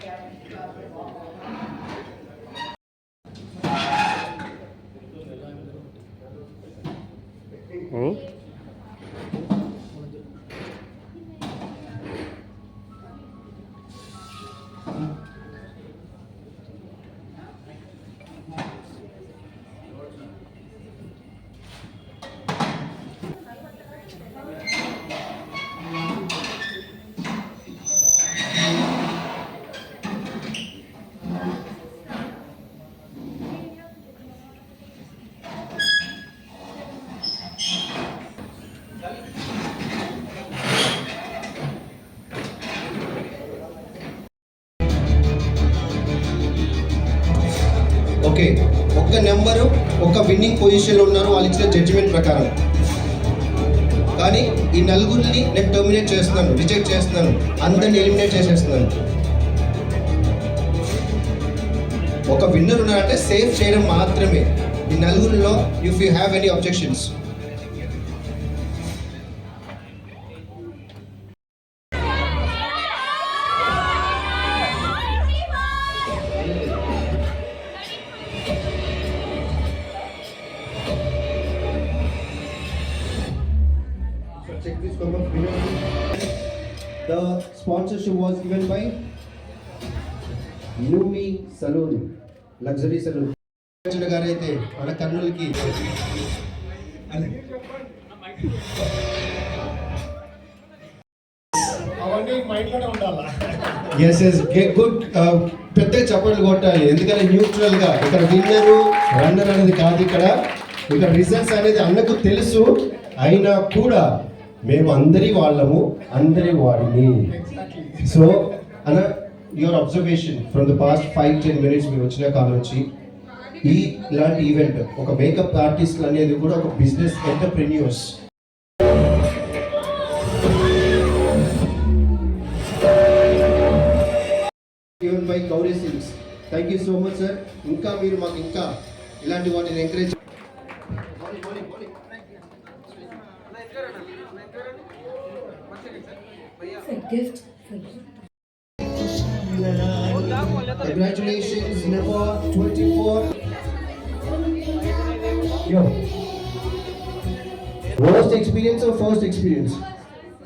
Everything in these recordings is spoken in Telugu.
academy, okay. ఒక్క నెంబరు ఒక విన్నింగ్ పొజిషన్లో ఉన్నారు వాళ్ళు ఇచ్చిన జడ్జిమెంట్ ప్రకారం. కానీ ఈ నలుగురిని నేను టర్మినేట్ చేస్తున్నాను రిజెక్ట్ చేస్తున్నాను. అందరిని ఎలిమినేట్ చేసేస్తున్నాను. ఒక విన్నర్ ఉన్నారంటే సేవ్ చేయడం మాత్రమే. ఈ నలుగురిలో if you have any objections The sponsorship was given by Numi Saloon, Luxury Saloon. Arjuna garu అయితే మన కర్నూలుకి ఎస్ గుడ్ పెద్ద చప్పట్లు కొట్టాలి. ఎందుకంటే న్యూట్రల్గా ఇక్కడ విన్నరు రన్నర్ అనేది కాదు ఇక్కడ. ఇక్కడ రిజల్ట్స్ అనేది అన్నకు తెలుసు. అయినా కూడా మేము అందరి వాళ్ళము అందరి వాడిని సో అన్న your observation from the past five ten minutes మీరు వచ్చిన కాలం నుంచి ఈ ఇలాంటి ఈవెంట్ ఒక మేకప్ ఆర్టిస్ట్ అనేది కూడా ఒక business entrepreneurs given by Kauri Silks thank you so much sir ఇంకా మీరు మాకు ఇంకా ఇలాంటి వాటిని encourage It's a gift. Congratulations, Nepal 24. Yo. Worst experience or first experience?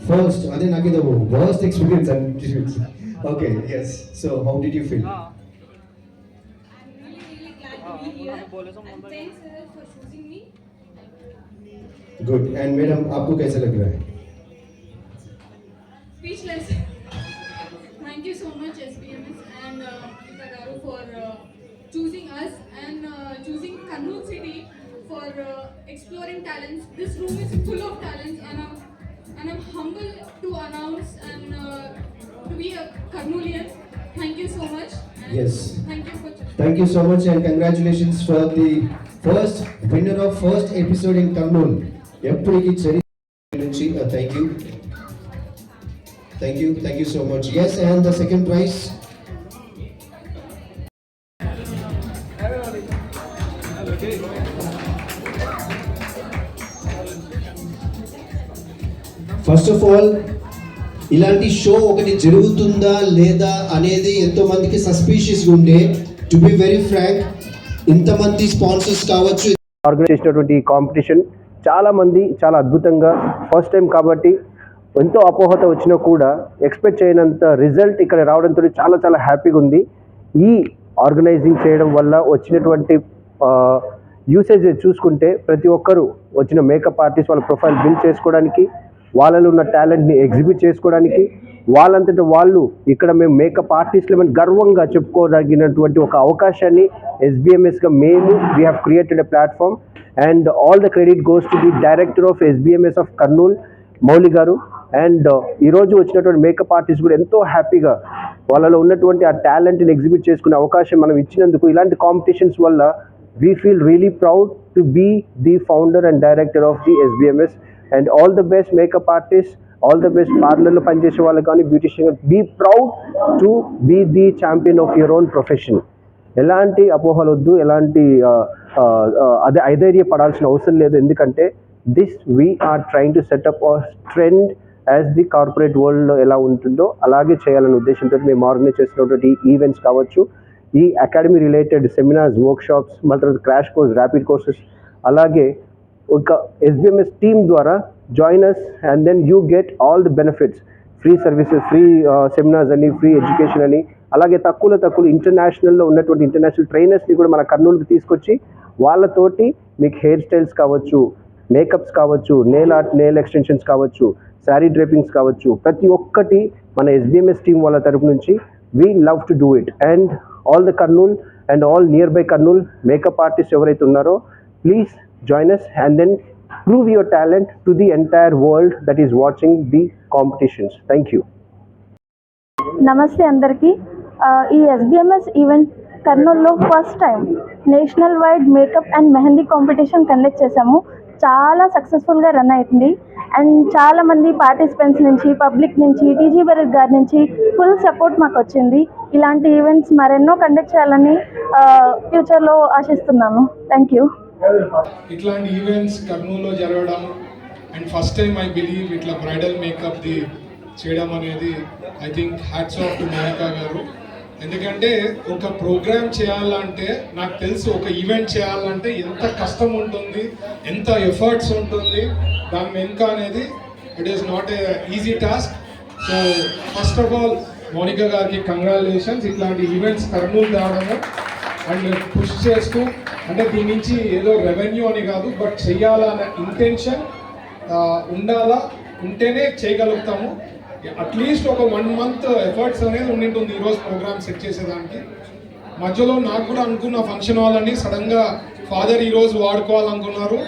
First, I think the worst experience and. Okay, yes. So, how did you feel? I'm really, really glad to be here. And thanks for good and madam आपको कैसा लग रहा है Speechless. Thank you so much SPMS and uh, Mr. Garu for uh, choosing us and uh, choosing Kannur city for uh, exploring talents. This room is full of talents and I'm and I'm humble to announce and uh, to be a Karnulian. Thank you so much. And Yes. Thank you for choosing. Thank you so much and congratulations for the first winner of first episode in Kurnool. ఎప్పటికీ చరిత్ర నుంచి thank you thank you thank you so much yes and the second prize first of all ఇలాంటి షో ఒకటి జరుగుతుందా లేదా అనేది ఎంతో మందికి సస్పీషియస్ ఉండే. టు బి వెరీ ఫ్రాంక్ ఇంతమంది స్పాన్సర్స్ కావచ్చు. ఆర్గనైజ్ చేసినటువంటి కాంపిటీషన్ చాలామంది చాలా అద్భుతంగా ఫస్ట్ టైం కాబట్టి ఎంతో అపోహత వచ్చినా కూడా ఎక్స్పెక్ట్ చేయనంత రిజల్ట్ ఇక్కడ రావడంతో చాలా చాలా హ్యాపీగా ఉంది. ఈ ఆర్గనైజింగ్ చేయడం వల్ల వచ్చినటువంటి యూసేజ్ చూసుకుంటే ప్రతి ఒక్కరూ వచ్చిన మేకప్ ఆర్టిస్ట్ వాళ్ళ ప్రొఫైల్ బిల్డ్ చేసుకోవడానికి వాళ్ళలో ఉన్న టాలెంట్ని ఎగ్జిబిట్ చేసుకోవడానికి వాళ్ళంతట వాళ్ళు ఇక్కడ మేము మేకప్ ఆర్టిస్టులు గర్వంగా చెప్పుకోదగినటువంటి ఒక అవకాశాన్ని ఎస్బిఎంఎస్గా మేము we have created a platform and all the credit goes to the director of SBMS of Kurnool Mouli garu and ఈరోజు వచ్చినటువంటి మేకప్ ఆర్టిస్ట్ కూడా ఎంతో హ్యాపీగా వాళ్ళలో ఉన్నటువంటి ఆ టాలెంట్ని ఎగ్జిబిట్ చేసుకునే అవకాశం మనం ఇచ్చినందుకు ఇలాంటి కాంపిటీషన్స్ వల్ల we feel really proud to be the founder and director of the SBMS and all the best makeup artist all the best పార్లర్లో పనిచేసే వాళ్ళకి కానీ beautician be proud to be the champion of your own profession ఎలాంటి అపోహలు వద్దు ఎలాంటి అదే ఐధైర్య పడాల్సిన అవసరం లేదు. ఎందుకంటే this we are trying to set up a trend as the corporate వరల్డ్లో ఎలా ఉంటుందో అలాగే చేయాలనే ఉద్దేశంతో మేము ఆర్గనైజ్ చేసినటువంటి ఈవెంట్స్ కావచ్చు ఈ అకాడమీ రిలేటెడ్ సెమినార్స్ వర్క్షాప్స్ మళ్ళీ తర్వాత క్రాష్ కోర్స్ ర్యాపిడ్ కోర్సెస్ అలాగే ఒక ఎస్బిఎంఎస్ టీమ్ ద్వారా join us and then you get all the benefits free services free seminars అని ఫ్రీ ఎడ్యుకేషన్ అని అలాగే తక్కువలో తక్కువ ఇంటర్నేషనల్లో ఉన్నటువంటి ఇంటర్నేషనల్ ట్రైనర్స్ని కూడా మన కర్నూలుకి తీసుకొచ్చి వాళ్ళతోటి మీకు హెయిర్ స్టైల్స్ కావచ్చు మేకప్స్ కావచ్చు నేల్ ఆర్ట్ నేల్ ఎక్స్టెన్షన్స్ కావచ్చు శారీ డ్రేపింగ్స్ కావచ్చు ప్రతి ఒక్కటి మన ఎస్బిఎంఎస్ టీం వాళ్ళ తరపు నుంచి we love to do it and all the Kurnool and all near by Kurnool makeup artist ఎవరైతే ఉన్నారో please join us and then prove your talent to the entire world that is watching the competitions thank you నమస్తే అందరికీ. ఈ ఎస్బిఎంఎస్ ఈవెంట్ కర్నూలులో first time national wide makeup and mehndi competition conduct చేశాము. చాలా సక్సెస్ఫుల్గా రన్ అవుతుంది అండ్ చాలామంది పార్టిసిపెంట్స్ నుంచి పబ్లిక్ నుంచి టీజీ భరత్ గారి నుంచి ఫుల్ సపోర్ట్ మాకు వచ్చింది. ఇలాంటి ఈవెంట్స్ మరెన్నో కండక్ట్ చేయాలని ఫ్యూచర్లో ఆశిస్తున్నాను. థ్యాంక్ యూ ఇట్లాంటి ఈవెంట్స్ కర్నూలులో జరగడం and first time I believe ఇట్లా బ్రైడల్ మేకప్ ది చేయడం అనేది I think hats off to Monica garu. ఎందుకంటే ఒక ప్రోగ్రామ్ చేయాలంటే నాకు తెలుసు ఒక ఈవెంట్ చేయాలంటే ఎంత కష్టం ఉంటుంది ఎంత ఎఫర్ట్స్ ఉంటుంది. దాని వెనుక అనేది it is not a easy task so first of all Monica గారికి కంగ్రాచులేషన్స్ ఇట్లాంటి ఈవెంట్స్ కర్నూలు తేవడము అండ్ పుష్ చేస్తూ అంటే దీని నుంచి ఏదో రెవెన్యూ అని కాదు బట్ చెయ్యాలన్న ఇంటెన్షన్ ఉండాలా ఉంటేనే చేయగలుగుతాము. అట్లీస్ట్ ఒక వన్ మంత్ ఎఫర్ట్స్ అనేది ఉండింటుంది ఈరోజు ప్రోగ్రామ్ సెట్ చేసేదానికి. మధ్యలో నాకు కూడా అనుకున్న ఫంక్షన్ హాల్ అని సడన్గా ఫాదర్ ఈరోజు వాడుకోవాలనుకున్నారు.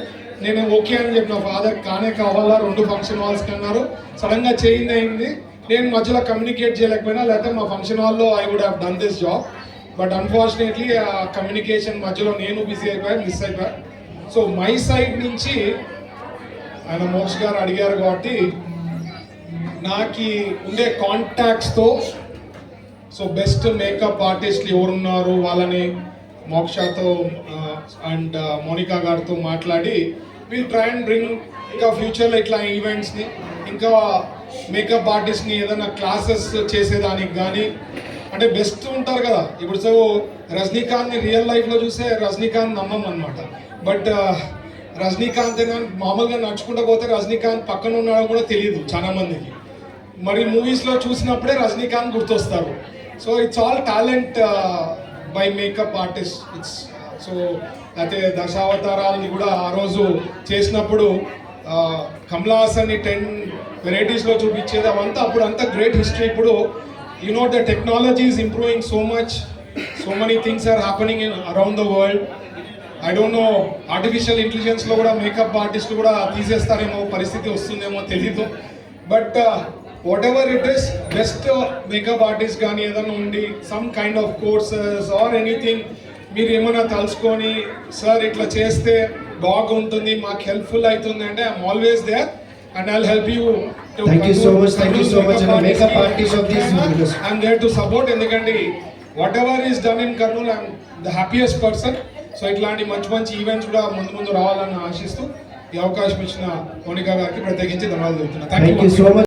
నేను ఓకే అని చెప్పిన ఫాదర్ కానే కావాలా రెండు ఫంక్షన్ హాల్స్ అన్నారు. సడన్గా చేంజ్ అయింది. నేను మధ్యలో కమ్యూనికేట్ చేయలేకపోయినా లేకపోతే మా ఫంక్షన్ హాల్లో I would have done this job but unfortunately ఆ కమ్యూనికేషన్ మధ్యలో నేను బిజీ అయిపోయా మిస్ అయిపోయా. సో మై సైడ్ నుంచి ఆయన మోక్ష గారు అడిగారు కాబట్టి నాకు ఉండే కాంటాక్ట్స్తో సో బెస్ట్ మేకప్ ఆర్టిస్ట్లు ఎవరున్నారు వాళ్ళని మోక్షతో అండ్ మోనికా గారితో మాట్లాడి విల్ ట్రై అండ్ బ్రింగ్ ఇంకా ఫ్యూచర్లో ఇట్లా ఈవెంట్స్ని ఇంకా మేకప్ ఆర్టిస్ట్ని ఏదైనా క్లాసెస్ చేసేదానికి కానీ అంటే బెస్ట్ ఉంటారు కదా. ఇప్పుడు సో రజనీకాంత్ని రియల్ లైఫ్లో చూస్తే రజనీకాంత్ నమ్మం అనమాట బట్ రజనీకాంత్ మామూలుగా నడుచుకుంటూ పోతే రజనీకాంత్ పక్కన ఉన్నాడో కూడా తెలియదు చాలా మందికి. మరి మూవీస్లో చూసినప్పుడే Rajinikanth గుర్తొస్తారు. So it's all talent by makeup artist it's so అయితే దశావతారాలని కూడా ఆ రోజు చేసినప్పుడు కమలా హాసన్ని టెన్ వెరైటీస్లో చూపించేది అవంతా. అప్పుడు అంతా గ్రేట్ హిస్టరీ ఇప్పుడు you know the technology is improving so much so many things are happening in around the world I don't know artificial ఇంటెలిజెన్స్లో కూడా మేకప్ ఆర్టిస్టులు కూడా తీసేస్తారేమో పరిస్థితి వస్తుందేమో తెలీదు. But whatever it is best makeup artist కానీ ఏదైనా ఉండి some kind of courses or anything మీరు ఏమైనా తలుచుకొని సార్ ఇట్లా చేస్తే బాగుంటుంది మాకు హెల్ప్ఫుల్ అవుతుంది అంటే I'm always there and I'll help you Thank you so much, thank you so much, and makeup artist of this videos. I'm there to support ఎందుకంటే whatever is done in Kurnool I'm the happiest person so ఇట్లాంటి మంచి మంచి ఈవెంట్స్ కూడా ముందు ముందు రావాలని ఆశిస్తూ ఈ అవకాశం ఇచ్చిన మోనికా గారికి ప్రత్యేకించి ధన్యవాదాలు you so much.